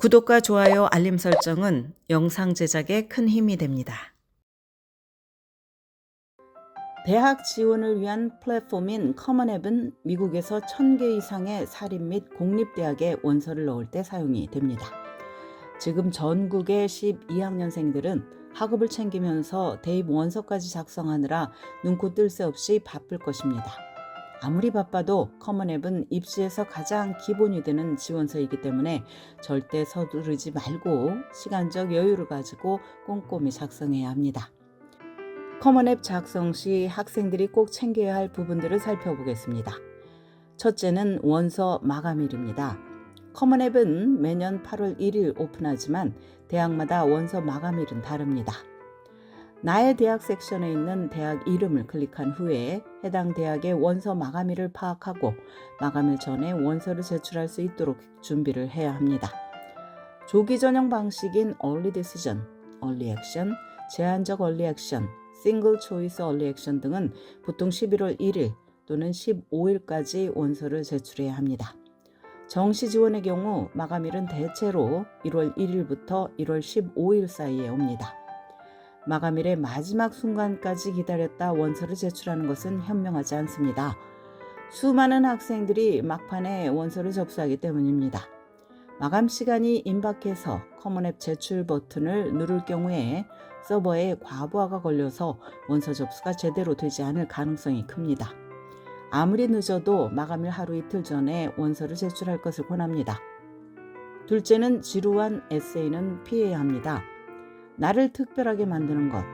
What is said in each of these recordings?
구독과 좋아요, 알림 설정은 영상 제작에 큰 힘이 됩니다. 대학 지원을 위한 플랫폼인 커먼앱은 미국에서 1000개 이상의 사립 및 공립대학에 원서를 넣을 때 사용이 됩니다. 지금 전국의 12학년생들은 학업을 챙기면서 대입 원서까지 작성하느라 눈코 뜰 새 없이 바쁠 것입니다. 아무리 바빠도 커먼앱은 입시에서 가장 기본이 되는 지원서이기 때문에 절대 서두르지 말고 시간적 여유를 가지고 꼼꼼히 작성해야 합니다. 커먼앱 작성 시 학생들이 꼭 챙겨야 할 부분들을 살펴보겠습니다. 첫째는 원서 마감일입니다. 커먼앱은 매년 8월 1일 오픈하지만 대학마다 원서 마감일은 다릅니다. 나의 대학 섹션에 있는 대학 이름을 클릭한 후에 해당 대학의 원서 마감일을 파악하고 마감일 전에 원서를 제출할 수 있도록 준비를 해야 합니다. 조기 전형 방식인 Early Decision, Early Action, 제한적 Early Action, Single Choice Early Action 등은 보통 11월 1일 또는 15일까지 원서를 제출해야 합니다. 정시 지원의 경우 마감일은 대체로 1월 1일부터 1월 15일 사이에 옵니다. 마감일의 마지막 순간까지 기다렸다 원서를 제출하는 것은 현명하지 않습니다. 수많은 학생들이 막판에 원서를 접수하기 때문입니다. 마감 시간이 임박해서 커먼앱 제출 버튼을 누를 경우에 서버에 과부하가 걸려서 원서 접수가 제대로 되지 않을 가능성이 큽니다. 아무리 늦어도 마감일 하루 이틀 전에 원서를 제출할 것을 권합니다. 둘째는 지루한 에세이는 피해야 합니다. 나를 특별하게 만드는 것,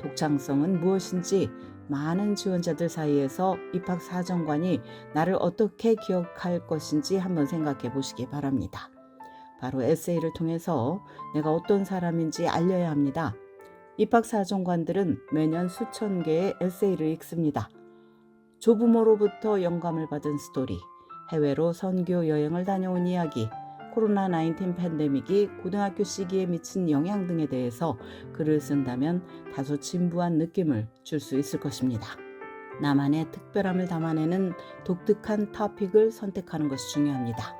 독창성은 무엇인지 많은 지원자들 사이에서 입학 사정관이 나를 어떻게 기억할 것인지 한번 생각해 보시기 바랍니다. 바로 에세이를 통해서 내가 어떤 사람인지 알려야 합니다. 입학 사정관들은 매년 수천 개의 에세이를 읽습니다. 조부모로부터 영감을 받은 스토리, 해외로 선교 여행을 다녀온 이야기, 코로나19 팬데믹이 고등학교 시기에 미친 영향 등에 대해서 글을 쓴다면 다소 진부한 느낌을 줄 수 있을 것입니다. 나만의 특별함을 담아내는 독특한 토픽을 선택하는 것이 중요합니다.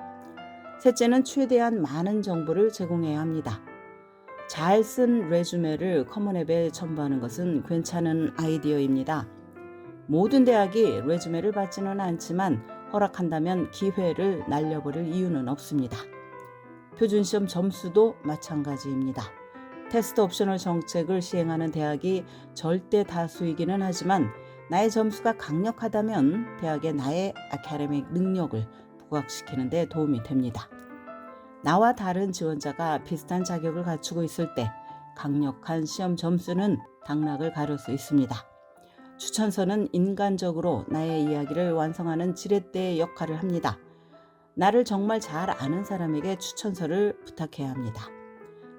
셋째는 최대한 많은 정보를 제공해야 합니다. 잘 쓴 레주메를 커먼앱에 첨부하는 것은 괜찮은 아이디어입니다. 모든 대학이 레주메를 받지는 않지만 허락한다면 기회를 날려버릴 이유는 없습니다. 표준시험 점수도 마찬가지입니다. 테스트 옵셔널 정책을 시행하는 대학이 절대 다수이기는 하지만 나의 점수가 강력하다면 대학에 나의 아카데믹 능력을 부각시키는 데 도움이 됩니다. 나와 다른 지원자가 비슷한 자격을 갖추고 있을 때 강력한 시험 점수는 당락을 가릴 수 있습니다. 추천서는 인간적으로 나의 이야기를 완성하는 지렛대의 역할을 합니다. 나를 정말 잘 아는 사람에게 추천서를 부탁해야 합니다.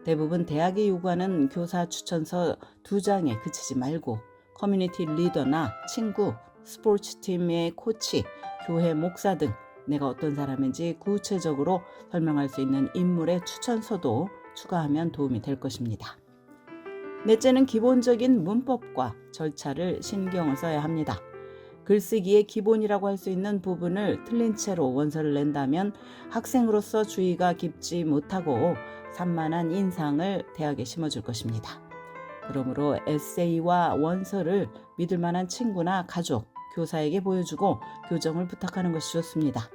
대부분 대학이 요구하는 교사 추천서 두 장에 그치지 말고 커뮤니티 리더나 친구, 스포츠 팀의 코치, 교회 목사 등 내가 어떤 사람인지 구체적으로 설명할 수 있는 인물의 추천서도 추가하면 도움이 될 것입니다. 넷째는 기본적인 문법과 절차를 신경을 써야 합니다. 글쓰기의 기본이라고 할 수 있는 부분을 틀린 채로 원서를 낸다면 학생으로서 주의가 깊지 못하고 산만한 인상을 대학에 심어줄 것입니다. 그러므로 에세이와 원서를 믿을 만한 친구나 가족, 교사에게 보여주고 교정을 부탁하는 것이 좋습니다.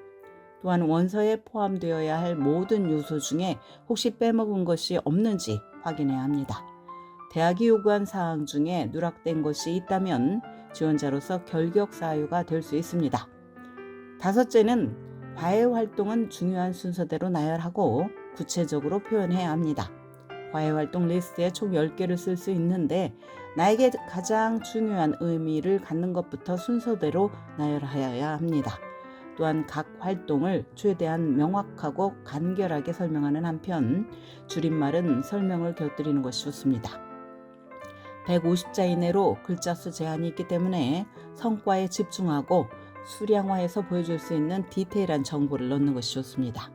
또한 원서에 포함되어야 할 모든 요소 중에 혹시 빼먹은 것이 없는지 확인해야 합니다. 대학이 요구한 사항 중에 누락된 것이 있다면 지원자로서 결격 사유가 될 수 있습니다. 다섯째는 과외 활동은 중요한 순서대로 나열하고 구체적으로 표현해야 합니다. 과외 활동 리스트에 총 10개를 쓸 수 있는데 나에게 가장 중요한 의미를 갖는 것부터 순서대로 나열하여야 합니다. 또한 각 활동을 최대한 명확하고 간결하게 설명하는 한편 줄임말은 설명을 곁들이는 것이 좋습니다. 150자 이내로 글자 수 제한이 있기 때문에 성과에 집중하고 수량화해서 보여줄 수 있는 디테일한 정보를 넣는 것이 좋습니다.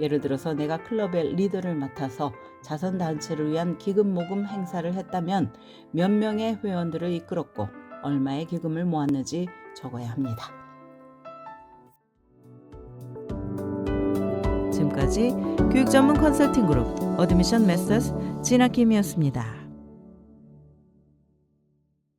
예를 들어서 내가 클럽의 리더를 맡아서 자선단체를 위한 기금 모금 행사를 했다면 몇 명의 회원들을 이끌었고 얼마의 기금을 모았는지 적어야 합니다. 지금까지 교육 전문 컨설팅 그룹 어드미션 메서스 진아킴이었습니다.